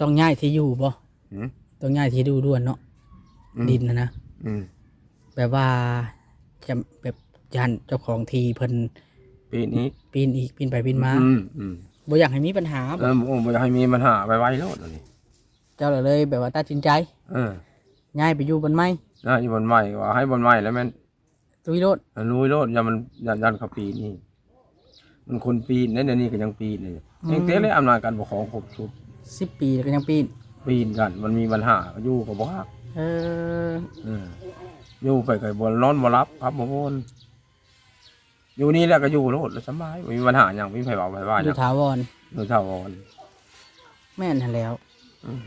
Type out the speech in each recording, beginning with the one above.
ต้องย้ายที่อยู่บ่หืม ต้องย้ายที่ดูด่วนเนาะอืม ดินนะนะอืมแบบว่าจะแบบยันเจ้าของทีเพิ่นปีนี้ปีนอีกปีนไปปีนมาอืมอืมบ่อยากให้มีปัญหาเออโอ้บ่อยากให้มีปัญหาไปไว้โลดอันนี้เจ้าเลยแบบว่าตัดสินใจเออย้ายไปอยู่บนไม้น่าอยู่บนไม้ว่าให้บนไม้แล้วแม่นตุยโลดรู้โลดอย่ามันยันยันเขาปีนี่มันคนปีนเนี่ยเดี๋ยวนี้ก็ยังปีนเลยเองเต้เลยอำนาจการปกครองครบชุด 10ปีแล้วก็ยังปีนปีนกัน มันมีปัญหาอยู่กับบ่ฮักเออเอออยู่ไปกับบนนอนบ่รับครับบ่นอยู่นี่แหละก็อยู่โลดแล้วสบายบ่มีปัญหาหยังมีไผเว้าไผว่าหดูยังถาวรอยู่เท่าวัน แม่นหั่นแล้ว อืม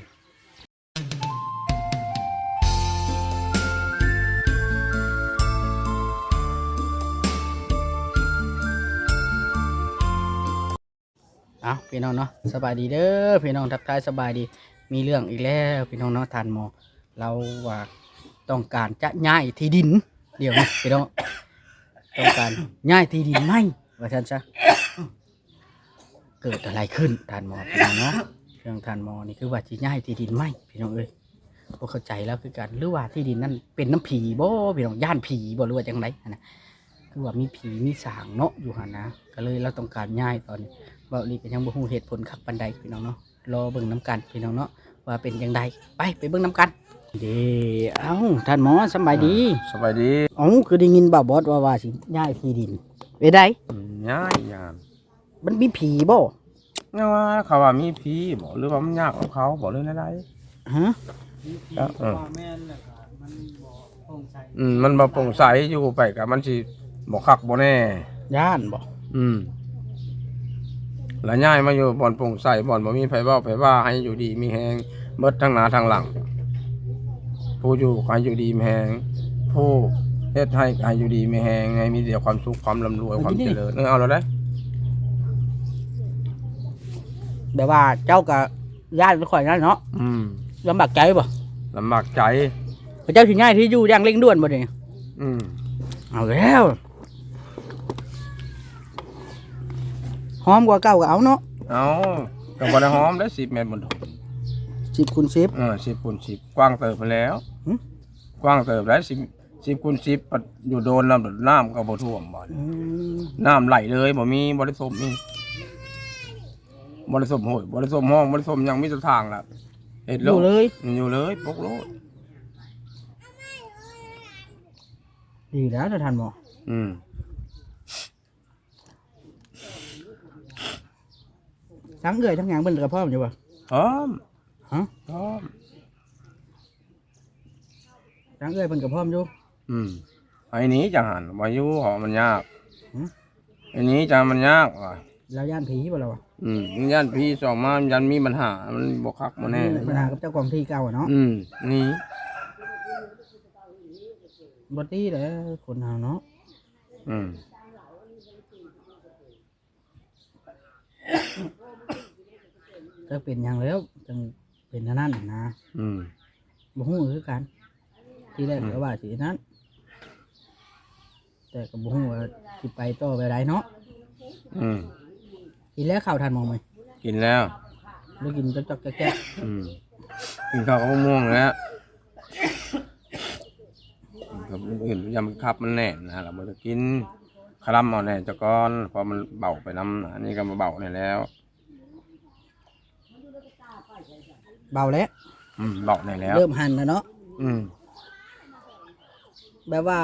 เอาพี่น้องเนาะสบายดีเด้อพี่น้องทักทายสบายดี มีเรื่องอีกแล้วพี่น้องเนาะทานหมอ เราว่าต้องการจะย้ายที่ดิน เดี๋ยวนะพี่น้องต้องการย้ายที่ดินไหมว่าฉันซะเกิดอะไรขึ้นทานหมอพี่น้องเนาะเรื่องทานหมอนี่คือว่าจะย้ายที่ดินไหมพี่น้องเอ้ยพวกเข้าใจแล้วคือการหรือว่าที่ดินนั่นเป็นน้ำผีบ่พี่น้องย่านผีบ่หรือว่าจังไรนะคือว่ามีผีมีสางเนาะอยู่หันนะก็เลยเราต้องการย้ายตอนนี้ เบาลีก็ยังบ่ฮู้เหตุผลคักปานใดพี่น้องเนาะรอเบิ่งน้กันพี่น้องเนาะว่าเป็นจังไดไปไปเบิ่งน้กันเด้เอ้าท่านหมอสำบายดีสบายดีเอ้าคือได้ยินบ่าวบอสว่าว่าสิย้ายที่ดินไปได้อืมง่ายยามมันมีผีบ่เงาว่าเขาว่ามีผีบ่หรือว่ามันยากของเขาบ่เรื่องอะไร ฮะแล้วเออแม่นแล้วก็มันบ่โปร่งใส อืมมันบ่โปร่งใสอยู่ไปกับมันสิบ่คักบ่แน่ ย่านบ่อืม แล้วย้ายมาอยู่บ่อนโปร่งใสบ่อนบ่มีไผเว้าไผว่าให้อยู่ดีมีแฮงเบิดทั้งหน้าทั้งหลัง ผู้อยู่ก็ให้อยู่ดีมีแฮงผู้เฮ็ดให้ก็ให้อยู่ดีมีแฮงให้มีแต่ความสุขความร่ำรวยความเจริญเออเอาแล้วได้แบบว่าเจ้าก็ย่านไปข่อยนั่นเนาะอืมลำบากใจบ่ลำบากใจ พระเจ้าสิย้ายที่อยู่อย่างเร่งด่วนบ่นี่อืมเอาแล้ว หอมกว่าเก่าก็เอาเนาะเอาก็บ่ได้หอมได้10เมตรบนถนน10คูณ10เออ10คูณ10กว้างเติบไปแล้วหึ กว้างเติบได้10 10คูณ10ปัดอยู่โดนน้ำน้ำก็บ่ท่วมบ่อืมน้ำไหลเลยบ่มีบ่ได้สมนี่บ่ได้สมโหยบ่ได้สมห้องบ่ได้สมหยังมีแต่ทางล่ะเฮ็ดอโลยู่ดเลยอยู่เลยปกโลดดีแล้วท่านหมออืม ทั้งเอ่ยทั้งหยังเบิ่นกับพ่อมอยู่บ่พร้อมฮะพร้อมทั้งเอ่ยเบิ่นกับพ่อมอยู่ อืมไอ้นี้จังหันบ่อยู่หอมันยากหึไอ้นี้จังมันยากว่ะแล้วย่านผีบ่เราอะอืมมันยันพี่สองมามันยันมีปัญหา มันบ่คักบ่แน่มีปัญหากับเจ้าของที่เก่าอะเนาะอืมนี่บ่ตีแหล้วคนเฮาเนาะอืม ก็เป็นหยังแล้วจังเป็นอันนั้นน่ะนะอืมบ่ฮู้คือกัน ทีแรกอืมก็ว่าสิอันนั้น แต่ก็บ่ฮู้ว่าสิไปต่อไปได้เนาะอืมทีแรกข้าวทานหมองไหมกินแล้วได้กินจอกๆแจ๊กอืมกินข้าวกับมะม่วงแล้วกับอื่นยำคับมันแน่นนะเราไม่ได้กินคลำเอาแน่จะก้อนพอมันเบาไปน้ำอันนี้ก็มาเบาในแล้ว ๆ เบาแล้วอืมเบาในแล้ว เริ่มหันแล้วเนาะอืมแบบว่า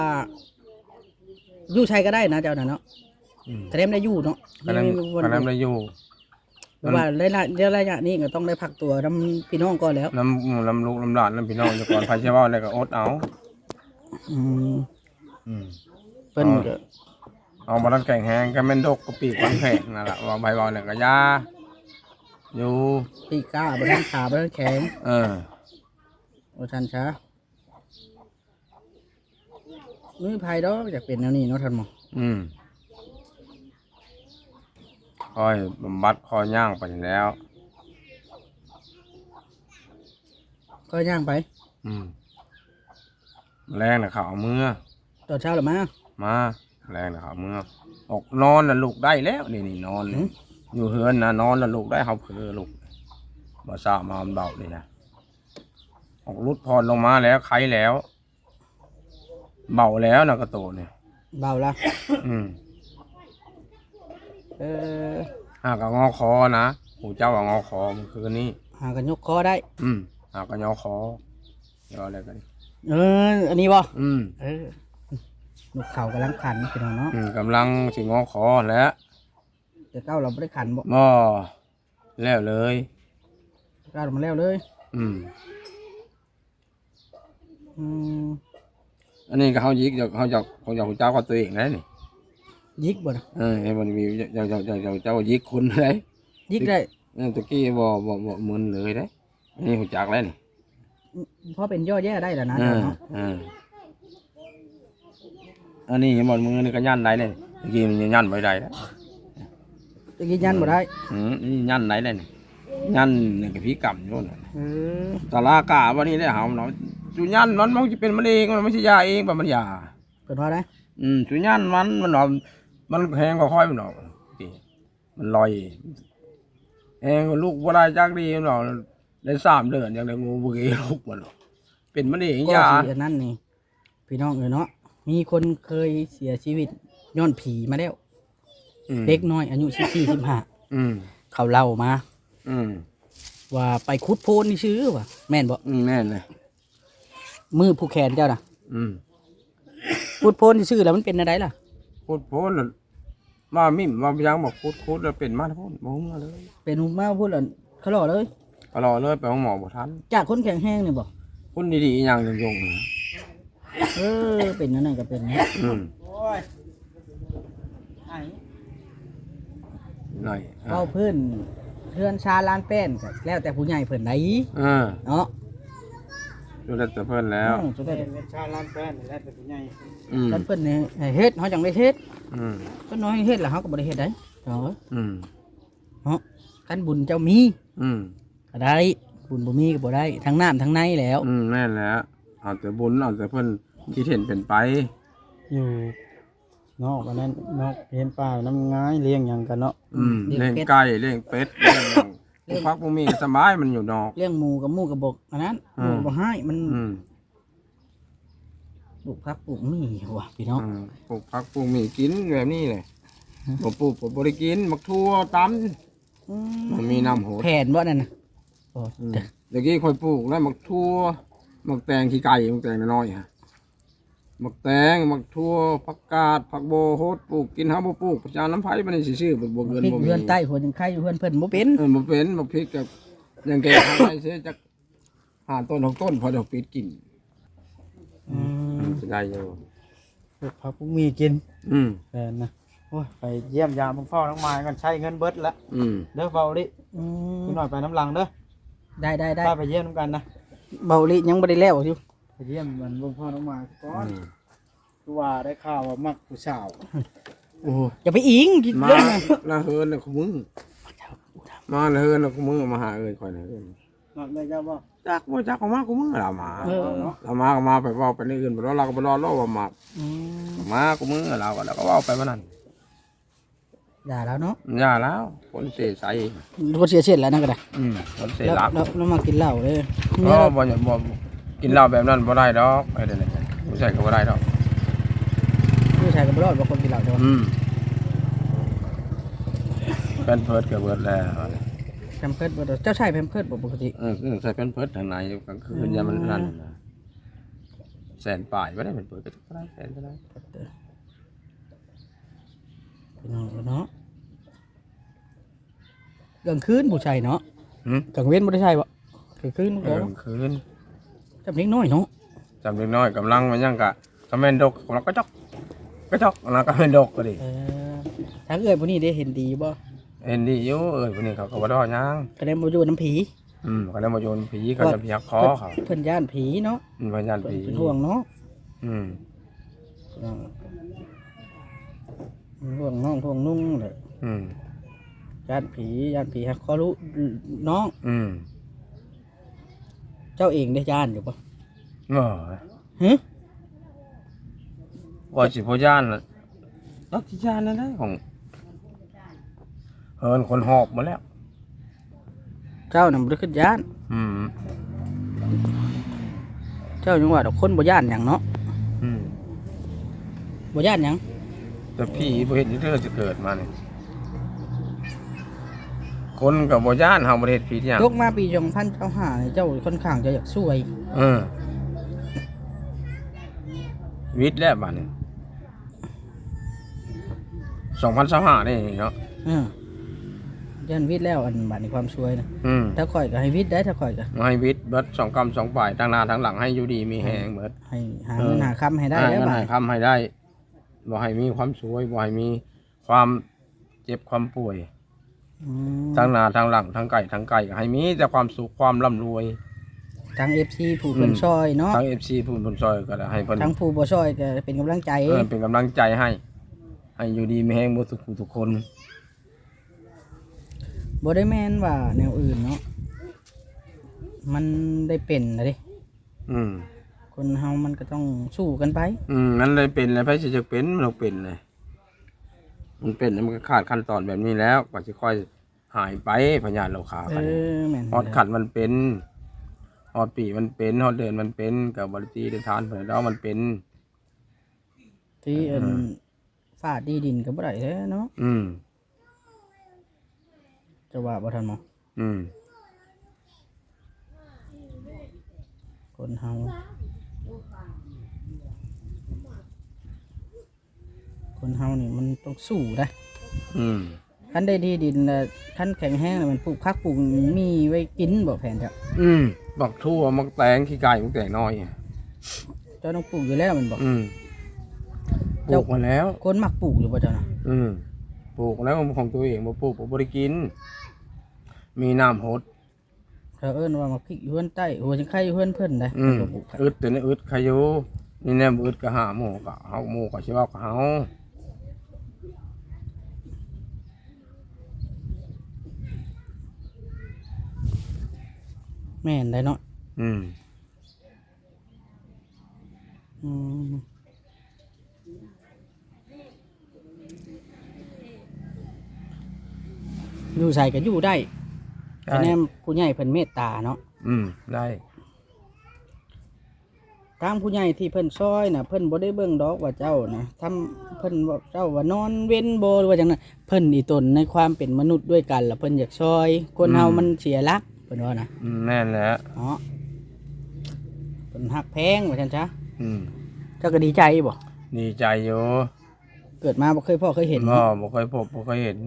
อยู่ใช้ก็ได้นะเจ้าน่ะเนาะอืมแต่เล่มได้อยู่เนาะกำลังไม่มีวันกำลังได้อยู่แบบว่าระยะระยะนี้ก็ต้องได้พักตัวน้ำพี่น้องก่อนแล้ว น้ำน้ำลูกน้ำหลานน้ำพี่น้องจะก่อนไฟเชื่อว่าอะไรก็อดเอา อืมอืม เพิ่นอ๋อก็ เอามาทันแข่งแหงก็แม่นดกก็ปีกวันแข่งนั่นแหละว่าใบบอลเนี่ยก็ยา อยู่ปีกล้าบนทันขาบนทันแข็งเออ โอ้ทันช้าไม่มีภัยดอกอยากเป็นแนวนี้เนาะท่านหมออืมคอยบำบัดคอยย่างไปแล้ว ก็ย่างไปอืมแรงนะเขาเอามือตอนเช้าหรือมามาแรงนะเขาเอามือออกนอนน่ะลูกได้แล้วนี่นี่นอนหืนี่ม อยู่เฮือนนะนอนแล้วลูกได้เขาเพลอลูกบ่สามามันเบาเลยนะออกรุดพรลงมาแล้วไข้แล้ว เบาแล้วนะกระโตเนี่ยเบาละอืมเออหากกงอคอนะหูเจ้ากับงอคอมันคือนี่หากันยกคอได้ อืมหากกงอคอเดี๋ยวอะไรกันเออ อันนี้บ่อืมเออลูกเขากำลังขันพี่น้องเนาะอืมกำลังสิงอคอแล้ว แต่เก้าเราไม่ได้ขันบ่บ่แล้วเลย เก้าเรามาแล้วเลย อืม อืมอันนี้ก็เขายิกเขาเขาจะเขาจะหูเจ้ากับตัวเองนะนี่ยิกบ่นะเออให้มันมีเจ้าเจ้าเจ้าเจ้าเจ้ายิกคุณเลยยิกได้เออตะกี้บ่บ่บ่มึนเลยเด้อันนี้หูจักแล้วนี่เพราะเป็นย่อแย่ได้แล้วนะอ่าเนาะอ่าอันนี้หมดมือนี่ก็ยันได้เลยตะกี้มันยันไว้ได้แล้ว ตะกี้ยันบ่ได้อืมนี่ยันได้เลยนี่ยันนี่กับพี่กำอยู่น่ะเออตาลากาวันนี้ได้หาเนาะจุยันมันมันจะเป็นมันเองมันไม่ใช่ยาเองแต่มันยาเปิดว่าได้อืมจุยันมันมันเนาะมันแพงกว่าค่อยมันเนาะติมันลอยแพงกว่าลูกบ่ได้จักดีมันเนาะได้สามเดือนยังได้งูบุกีลูกมันเนาะเป็นมันเองก็ยาสิอันนั้นนี่พี่น้องเออเนาะมีคนเคยเสียชีวิตย้อนผีมาแล้ว อืม เด็กน้อยอายุสิบสี่สิบห้าอืมเขาเล่ามา อืมว่าไปคุดโพนนี่ชื่อว่ะแม่นบ่อืมแม่นเลยมือผู้แขนเจ้าน่ะอืมคุดโพนนี่ชื่อแล้วมันเป็นอะไรล่ะ พูดโพดแล้วมามิ่มมายังบอกพูดโพดแล้วเป็นมาพูดบ่ฮู้มาเลยเป็นมาพูดแล้วเขาหล่อเลย ก็รอเลยไปห้องหมอบ่ทันจากคนแข็งแห้งนี่บ่คนดีๆอหย่างยงๆนะเออเป็นนั่นนก็เป็นนะอืม หน่อยอะเว้าเพิ่นเพื่อนชาลานแป้นก็แล้วแต่ผู้ใหญ่เพิ่นได้อ่าเนาะดูแลแต่เพิ่นแล้ว อืมจะได้เป็นชาล้านแป้นและเป็นผู้ใหญ่อืม คันเพิ่นเนี่ยให้เฮ็ดเฮาจังได้เฮ็ดอืมเพิ่นน้อยให้เฮ็ดแล้วเฮาก็บ่ได้เฮ็ดได้เนาะอืม เนาะคันบุญเจ้ามีอืม ก็ได้บุญบ่มีก็บ่ได้ทั้งน้ำทั้งในแล้วอืมแม่นแล้วเอาแต่บุญเอาแต่เพิ่นคิดเห็นเป็นไป อยู่ นอกอันนั้นนอกเห็นป่าน้ำง่ายเลี้ยงหยังกันเนาะอืมเลี้ยงไก่เลี้ยงเป็ดเลี้ยงหยังผู้พักบ่มีก็สบายมันอยู่นอก เลี้ยงหมูกับหมูกับบกอันนั้นหอืมมูบ่ให้มันอืมปลูกพักปลูกมีว่ะพี่น้องอืมปลูกผักปลูกหมีกินแบบนี้เลยบ่ปลูกบ่บ่ได้กินมักทั่วตำมันมีน้ำโหดแผ่นบ่นั่นน่ะโอ้อืมเด้อเดี๋ยวกี้ค่อยปลูกแล้วมักทั่วมักแตงขี้ไก่มักแตงน้อยๆฮะ มักแตงมักทั่วผักกาดผักโบโฮดปลูกกินหาบ่ปลูกประจานน้ำไผ่มันสิซื้อบ่บ่เกินพริกบ่มีเพื่อนใต้หัวจังไข่เพื่อนเพิ่นบ่เป็นเออบ่เป็นบ่พริกกับยังแก่ทางไดเสียจักหาต้นของต้นพอดอกปิดกินอืมสิได้อยู่ปลูกผักปลูกมีกินอืมแฟนนะโอ้ยไปเยี่ยมยามพ่อน้องไม้กันใช้เงินเบิดละอืมเด้อเบาดิอืมคุณหน่อยไปน้ำลังเด้อได้ได้ได้ป้าไปเยี่ยมน้ำกันนะเบาลิยังบ่ได้แล้วอยู่ไป เยี่ยมมันลุงพ่อน้องไม้ก่อนอืมคือว่าได้ข่าวว่ามักผู้สาวโอ้อย่าไปอิงคิดมาเรื่องนั้นละเฮินน่ะคุมึงมาละเฮินน่ะคุมึงมาหาเอ้ยค่อยน่ะเอิ้นนักได้เจ้าบ่จักบ่จักออกมาคุมึงล่ะมาเออเรามาก็มาไปเว้าไปในอื่นบ่รอเราก็บ่รอรอว่ามาอืมมาคุมึงเราก็แล้วก็เว้าไปว่านั้นด่าแล้วเนาะอย่าแล้วคนเสียใสคนเสียเช็ดแล้วนั่นก็ได้อืมคนเสียแล้วหลักแล้วแล้วมากินเหล้าเลยเพเมียราะเราบ่อย่าบ่ กินเหล้าแบบนั้นบ่ได้ดอกไอ้เด้อนี่ผู้ชายก็บ่ได้ดอกผู้ชายก็บ่รอดบ่คนกินเหล้าจ้ะอืมเป็นเพิร์ดก็เบิดแล้วแพมเพิร์ดบ่ได้เจ้าชายแพมเพิร์ดบ่ปกติเออคือใส่เป็นเพิร์ดทางในกลางคืนยามมันนั่นน่ะแสนป่ายบ่ได้เป็นเพิร์ดก็ได้แสนก็ได้พี่น้องเนาะกลางคืนผู้ชายเนาะหืมกลางเว้นบ่ได้ใช่บ่กลางคืนเอบ่อกลางคืน จำเล็กน้อยเนาะจำเล็กน้อยกำลังมันยังกะกะแม่นดกกำลังก็จอกก็จอกแล้วก็แม่นดกก็ดิเออถ้าเอ้ยผู้นี้ได้เห็นดีบ่เห็นดีอยู่เอ้ยพวกนี้เขาก็บ่ได้ว่าหยังก็ได้มาอยู่น้ำผีอืมเขาได้มาโยนผีเขาจะพยักคอเขาเพิ่นย่านผีเนาะอืมพยานเพิ่นผีเป็นห่วงเนาะอืมห่วงน้องห่วงนุ่งเลยอืมย่านผีย่านผีฮักขอรู้น้อง อืมเจ้าเองได้ย่านอยู่ปะโอ้ยฮะว่าสิบ่ย่านน่ะรักที่ย่านนั่นได้ของเฮินคนหอบมาแล้ว เจ้าน่ะบ่ได้ขึ้นย่าน อืม เจ้าจังว่าดอกคนบ่ย่านหยังเนาะอืมบ่ย่านหยังแต่พี่บ่เห็นที่เธอจะเกิดมาเนี่ย คนกับบ่ย่านเฮาบ่ได้เฮ็ดผิดหยังตกมาปี2025นี่เจ้าค่อนข้างจะอยากช่วย เออวิทย์แล้วบัดนี้2025นี่เนาะเออยันวิทย์แล้วอันบัดนี้ความช่วยนะอืมถ้าข่อยก็ให้วิทย์ได้ถ้าข่อยก็ให้วิทย์เบิดสองกำสองป่ายทั้งหน้าทั้งหลังให้อยู่ดีมีแหงเบิดให้หาเออเงินหาคำให้ได้ให้แล้วเงินบัดให้คำให้ได้บ่ให้มีความสวยบ่ให้มีความเจ็บความป่วย อืมทั้งหน้าทั้งหลังทั้งไก่ทั้งไก่ก็ให้มีแต่ความสุขความร่ำรวย ทั้ง FC ผู้เพิ่นอืมช่วยเนาะทั้ง FC ผู้ผลซอยก็ได้ให้เพิ่นทั้งผู้บ่ช่วยก็เป็นกำลังใจ เออเป็นกำลังใจให้ ให้อยู่ดีมีแหงหมดทุกผู้ทุกคนบ่ได้แม่นว่าแนวอื่นเนาะ มันได้เป็นนะดิ อืมคนเฮามันก็ต้องสู้กันไป อืมนั้นเลยเป็นแล้วไผสิจะเป็นมันต้องเป็นเลย มันเป็นแล้วมันก็ขาดขั้นตอนแบบนี้แล้วกว่าสิค่อยหายไปพญาโลคาเอกันอแม่นฮอดขัดมันเป็นฮอดปีมันเป็นฮอดเดินมันเป็นกับบริตีเดินทานเผื่อแล้วมันเป็น ที่เอิ้นเออฟาดดีดินก็บ่ได้แท้เนาะอืม จะว่าบ่ทันหมออืมคนเฮา คนเฮานี่มันต้องสู้ได้อืมคันได้ที่ดินแล้วคันแข็งแห้งแล้วมันปลูกพักปลูกมีไว้กินบ่แผนเจ้าอืมบักทั่วมักแตงขี้ไก่มักแตงน้อยเจ้าต้องปลูกอยู่แล้วมันบอก อืมปเจ้าลูกมาแล้ว คนมักปลูกอยู่บ่เจ้านะอืมปลูกแล้วของตัวเองบ่ปลูกบ่บ่ได้กิน มีน้ำหดเขาเอิ้นว่ามาพริกอยู่เฮือนใต้หัวจังไข่อยู่เฮือนเพิ่นได้อืมบ่ปลูกครับอึดตัวนี้อึดใครอยู่นี่แน่บ่อึดก็หาหมู่ก็เฮาหมู่ก็สิเว้ากับเฮา แม่นได้เนาะอืมอืมอยู่ใส่ก็อยู่ได้แต่ได้แนมผู้ใหญ่เพิ่นเมตตาเนาะอืมได้ทางผู้ใหญ่ที่เพิ่นซอยน่ะเพิ่นบ่ได้เบิ่งดอกว่าเจ้านะทำเพิ่นว่าเจ้าว่านอนเว้นบ่หรือว่าจังนั้นเพิ่นอีตนในความเป็นมนุษย์ด้วยกันแล้วเพิ่นอยากซอย คนเฮามันเสียหลัก เพิ่นว่านะอืมแม่นแหล้วเนาะเพิ่นฮักแพงว่าซั่นซะอืมเจ้าก็ดีใจบ่ดีใจอยู่เกิดมาบ่เคยพ่อเคยเห็นบ่เนาะบ่เคยพบบ่เคยเห็น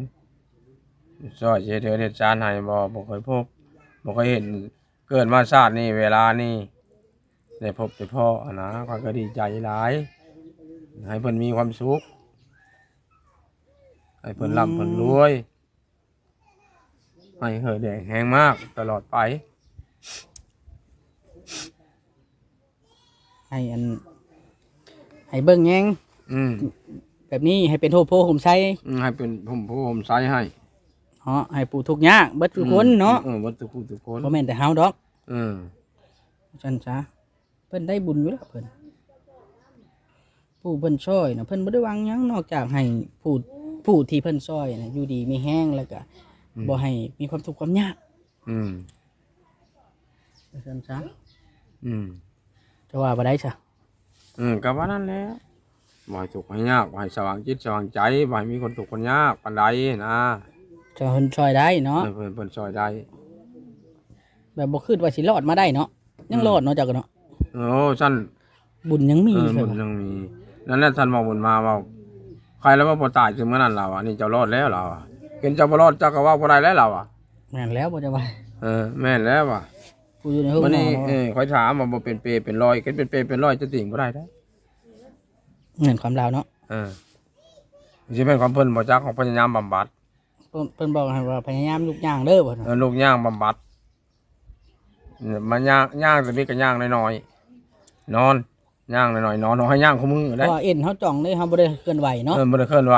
ซอยเจเดือเด็ดจานให้บ่บ่เคยพบบ่เคยเห็น เกิดมาชาตินี้เวลานี้ได้พบได้พ่ออะนะข้อยก็ดีใจหลาย ให้เพิ่นมีความสุขให้เพิ่นร่ำเพิ่นรวย ให้เหือแดงแห้งมากตลอดไป ให้อัน ให้เบิ่งแยงอืมแบบนี้ให้เป็นโทโพผมใช้อืมให้เป็นผมผู้ผมใช้ให้เนาะให้ปู่ทุกข์ยากเบิดทุกคนเนาะเออวัตถุกทุกคนบ่แม่นแต่เฮาดอกอืมซั่นซะเพิ่นได้บุญอยู่แล้วเพิ่นผู้เพิ่นช่วยน่ะเพิ่นบ่ได้หวังหยังนอกจากให้ผู้ผู้ที่เพิ่นช่วยน่ะอยู่ดีมีแห้งแล้วก็ บ่ให้มีความทุกข์ความยากอืมซั่นซะอืม จะว่าบ่ได้ซะอืมก็ว่านั่นแหละบ่ให้ทุกข์ให้ยากบ่ให้สว่างจิตสว่างใจบ่ให้มีคนทุกข์คนยากปานใดนะจะเพิ่นช่วยได้เนาะเออเพิ่นเพิ่นช่วยได้ แบบบ่คิดว่าสิรอดมาได้เนาะยังรอดเนาะเจ้าก็เนาะโอ้ท่านบุญยังมีเออใช่บุญปะยังมีนั่นแหละท่านบอกบุญมาว่าใครแล้วว่าบ่ตายจึงเมื่อนั้นเราอะนี่เจ้ารอดแล้วเราอะ เห็นเจ้าบ่รอดเจ้าก็ว่าบ่ได้แล้วเราอะแม่นแล้วบ่จะว่าเออแม่นแล้วว่ะผู้อยู่ในห้องวันนอนี้นเออค่อยถามว่าบ่เป็นเปรเป็นร้อยเกิดเป็นเปรเป็นร้อยจะติ่งบ่ได้ได้เงินความลาวเนาะเออสิเป็นความเพิ่นบ่จักของพยายามบำบัดเพิ่นเพิ่นบอกให้ว่าพยายามลุกย่างเด้อบ่เนาะเออลูกย่างบำบัดเนี่ยมันย่างย่างแต่นี่ก็ย่างน้อยๆนอนย่างน้อยๆนอนเอาให้ย่างคู่มือเพได้ราะว่าเอ็นเฮาจ่องเด้เฮาบ่ได้เคลื่อนไหวเนาะเออบ่ได้เคลื่อนไหว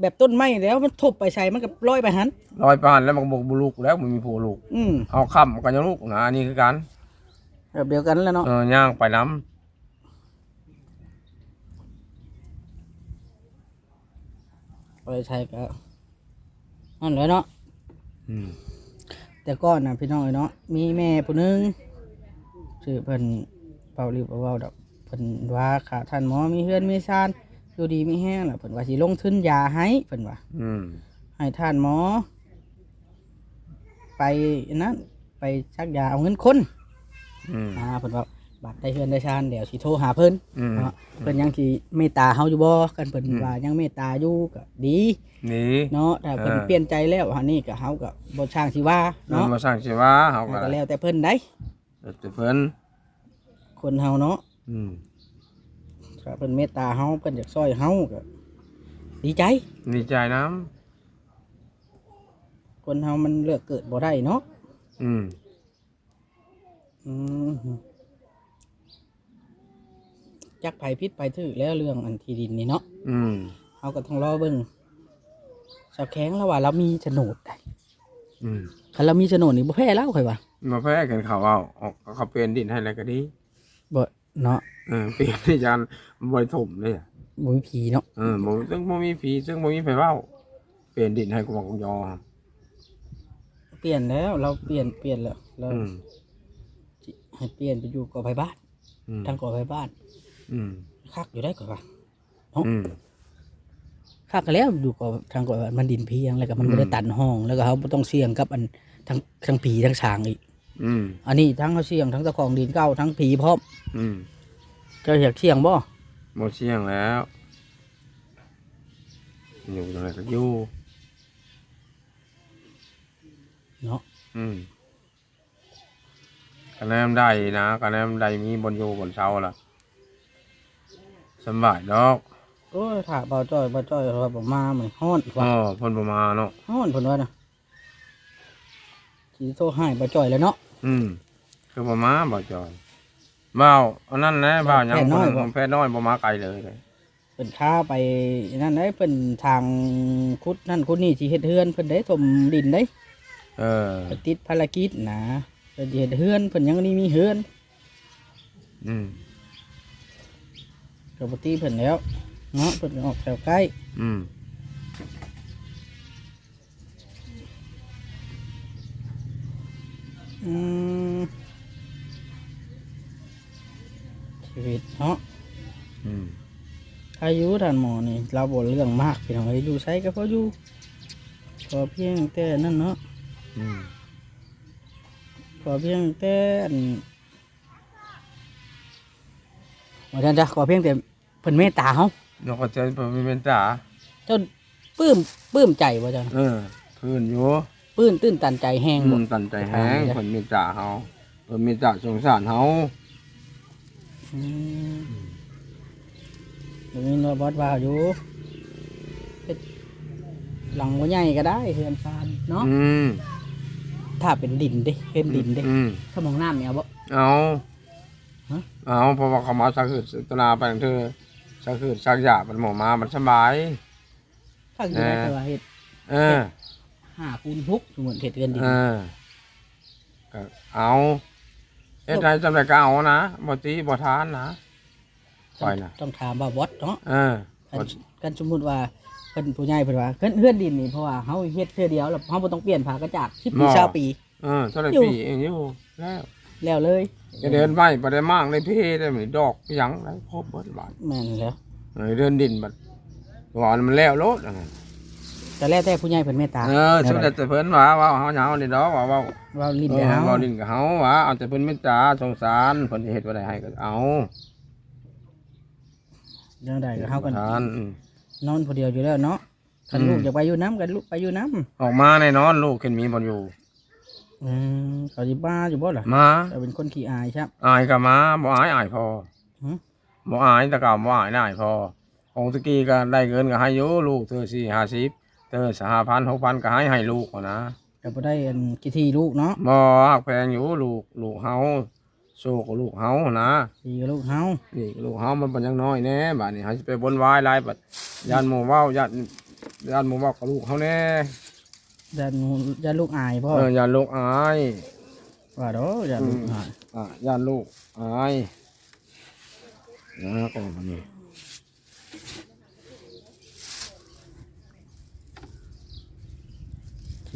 แบบต้นไม้แล้วมันทบไปใส่มันก็ลอยไปหันลอยผ่านแล้วมันก็บ่บ่ลูกแล้วมันมีผู้ลูก อืมเอาค้ำกันยังลูกนะอันนี้คือกันแบบเดียวกันแล้วเนาะเออย่างไปน้ไปใส่ก็นั่นแหละเนาะำอืมแต่ก่อนน่ะพี่น้องเอ้ยเนาะมีแม่ผู้หนึงชื่อเพิ่นเป่ารีบเว้าดอกเพิ่นว่าขาท่านหมอมีเฮือนมีซาน อยู่ดีมีแห้งล่ะเพิ่นว่าสิลงทุนยาให้เพิ่นว่าอืมให้ท่านหมอ ไปนั้น ไปชักยาเอาเงินคนอืมอ่าเพิ่นว่าบัตรได้เฮือนได้ชานเดี๋ยวสิโทรหาเพิ่นอืมเนาะเพิ่นยังสิเมตตาเฮาอยู่บ่กันเพิ่นอืมว่ายังเมตตาอยู่ก็ดี นี่ เนาะถ้าเพิ่นเออเปลี่ยนใจแล้วอันนี้ก็เฮาก็บ่ช่างสิว่าเนาะเนาะมาสร้างชีวะเฮาก็ก็แล้วแต่เพิ่นได้ แต่เพิ่นคนเฮาเนาะอืม ถ้าเพิ่นเมตตาเฮาเพิ่นอยากช่วยเฮาก็ดีใจ ดีใจน้คนเฮามันเลือกเกิดบ่ได้เนาะำอืมอืมจักไผพิษไปถือแล้วเรื่องอันที่ดินนี่เนาะอืมเฮาก็ต้องรอเบิ่งสาวแข็งแล้วว่าเรามีโฉนดได้อืมคันเรามีโฉนดนี่บ่แพ้แล้วค่อยว่ามาแพ้กันเขาเอาออกเขาเปลี่ยนดินให้แล้วก็ดีบ่ เนาะเออเปลี่ยนที่จานบริถมเลยอะบ่มีผีเนาะเออบ่ซึ่งบ่มีผีซึ่งบ่มีไผเว้า เปลี่ยนดินให้กูบอกกูยอมเปลี่ยนแล้วเราเปลี่ยนเปลี่ยนแล้วเราอืมสิให้เปลี่ยนไปอยู่ก่อไผบ้านอืมทางก่อไผบ้านอืมคักอยู่ได้ก่อนว่าอืม คักก็แล้วอยู่ก่อทางก่อไผบ้านมันดินเพียงแล้วก็มันบ่ได้อืม ตันห้องแล้วก็เฮาบ่ต้องเสี่ยงกับอันทั้งทั้งผีทั้งช้างอีก อืมอันนี้ทั้งเฮาเสี่ยงทั้งเจ้าของดินเก่าทั้งผีพร้อมอืมเจ้าอยากเสี่ยงบ่หมดเชียงแล้ว อยู่ตรงไหนก็อยู่เนาะอืมคะแนนได้นะคะแนนได้มีบนอยู่บนเช้าล่ะสำบายดอกโอ้ยถ้าเบาจ้อยเบาจ้อยว่าบ่มาเหมือนฮ้อนว่าอ๋อเพ่นประมาเนาะฮ้อนเพิ่นว่าน่ะสิโทรให้เบาจ้อยแล้วเนาะ อืมคือประมาบ่จอยบ่าวอันนั้นนะบ่าวยังแพทย์น้อยบ่ผมแพทย์น้อยบ่มาไกลเลยเลย เพิ่นค้าไปนั่นได้เพิ่นทางคุดนั่นคุดนี่สิเฮ็ดเฮือนเพิ่นได้ถมดินได้เออ เพิ่นติดภารกิจนะเพิ่นสิเฮ็ดเฮือนเพิ่นยังนี่มีเฮือนอืม ปกติเพิ่นแล้วเนาะเพิ่นก็ออกแถวใกล้อืม อืมชีวิตเนาะอืมอายุท่านหมอนี่เราบ่เรื่องมากพี่น้องเอ้ยอยู่ไสก็พออยู่ขอเพียงแต่นั่นเนาะอืมขอเพียงแต่อันว่าจังจ้ะขอเพียงแต่เพิ่นเมตตาเฮานกกระเจายเป็นเป็นจ๋าเจ้าปลื้มปลื้มใจบ่จังเออพื้นอยู่ ปลื้มตื้นตันใจแห้งอืบ่มตันใจแห้งเพิ่นมีจ๋าเฮาเพิ่นมีจ๋าสงสารเฮาอืมเดี๋ยวนี้เราบอสว่าอยู่เฮ็ดหลังบ่ใหญ่ก็ได้เฮือนซานเนาะอืมถ้าเป็นดินเด้เฮ็ดดินเด้อืมถ้ามองน้ำเนี่ยบ่ เอาฮะ เอาเพราะว่าเขามาสักคืนตนาไปของเธอสักคืนสักยามันหมอมามันสบายถ้าอยู่ได้เออแต่ว่าเฮ็ด เออ 5คูณ6สมมุติเฮ็ดเฮือนดินเออก็เอาเอ็ดไรจำได้ก็เอานะบ่ตีบ่ทานนะปล่อยนะต้องถามว่าบอสเนาะเออกันกันสมมุติว่าเพิ่นผู้ใหญ่เพิ่นว่าเฮือนเฮือนดินนี่เพราะว่าเฮาเฮ็ดเทื่อเดียวแล้วเฮาบ่ต้องเปลี่ยนผ้ากระจาด10ปี20ปี เออเท่าไหรอยู่ ปีเองอยู่แล้วแล้วเลยจะเดินไปบ่ได้มากได้เพ่ได้เหมือนดอกหยังได้ครบเบิดบาทแม่นแล้ว เออเดินดินบัดหวานมันแล้วโลดอันนั้น แต่แล้วแต่ผู้ใหญ่เพิ่นเมตตาเออสุดแต่เพิ่นว่าว่าเฮาเหงานี่ดอกว่าเว้าว่าลิ้นเอแต่อเฮาเว้าดินกับเฮาว่าเอาแต่เพิ่นเมตตาสงสารเพิ่นสิเฮ็ดบ่ได้ให้ก็เอาเรื่องใดก็เฮากันทานอืม นอนผู้เดียวอยู่แล้วเนาะคันอืมลูกอยากไปอยู่น้ำกันลูกไปอยู่น้ออกมาแน่นอนลูกเห็นมีบ่อยู่ำอืมเขาสิบ้าอยู่บ่ล่ะมาแต่เป็นคนขี้อายครับ อายก็มาบ่อายอายพอหือบ่อายแต่เก่าบ่อายได้พอของตะกี้ก็ได้เงินก็ให้อยู่ลูกเธอ4 50 เธอ5,000 6,000ก็ให้ให้ลูกหั้นนะก็บ่ได้อันกี่ที่ลูกเนาะบ่ฮักแพงอยู่ลูกลูกเฮาโซกับลูกเฮานะดีกับลูกเฮานี่ลูกเฮามันเป็นยังน้อยแน่บัดนี้เฮาสิไปบนวายหลายบัดญาติหมู่เว้าญาติญาติหมู่เว้ากับลูกเฮาแน่ยันยันลูกอายพ่อเออญาติลูกอายว่าดอกยันลูกอายอะญาติลูกอายนะก็มันนี่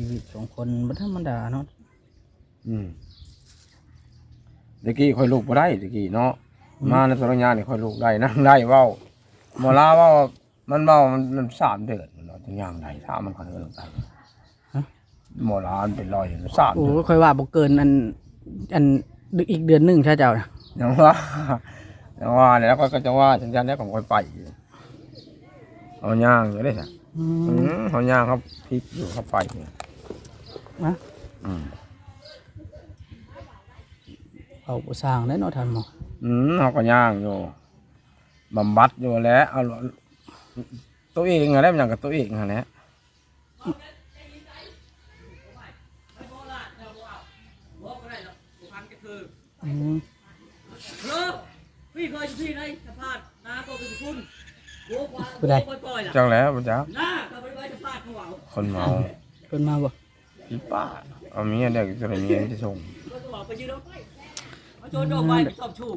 ชีวิตของคนบ่ธรรมดาเนาะอืมตะกี้ค่อยลูกบ่ได้ตะกี้เนาะมาในปริญญานี่ค่อยลูกได้นั่งได้เว้าหมอลาเว่ามันเว้ามันมันสามเดือนเนาะจังย่างได้ถ้ามันค่อยเริ่มได้หมอลามันเป็นร้อยสามโอ้เดือนค่อยว่าบ่เกินอัน อันอีกเดือนหนึงใช่เจ้าน่ะยังว่ายังว่าเนี่ยแล้วก็ก็จะว่าจังจันแล้วก็ค่อยไปอยู่เอาย่างอยู่ได้ซะอือืมมเอาย่างครับพริกอยู่ครับไปเนี่ย นะอืมเอาบ่สร้างได้เนาะท่านหมออืมเขาก็ย่างอยู่บำบัดอยู่แหล้วเอาตัวเองอะไรมันอย่างกับตัวเองอะแหละอืมเออพี่เคยพี่ในสภาพนาก็เป็นคุณโว้กว่าผู้ใดปล่อยๆล่ะจังแล้วมันจะหน้าก็ไปไว้สภาพเขาเอาคนเมาเพิ่นมาบ่ พี่ป้าเอาเมียเด็กจะได้เมียที่ส่งก็ต้องบอกไปยืนเอาไปเอาโจนออกไปชอบชู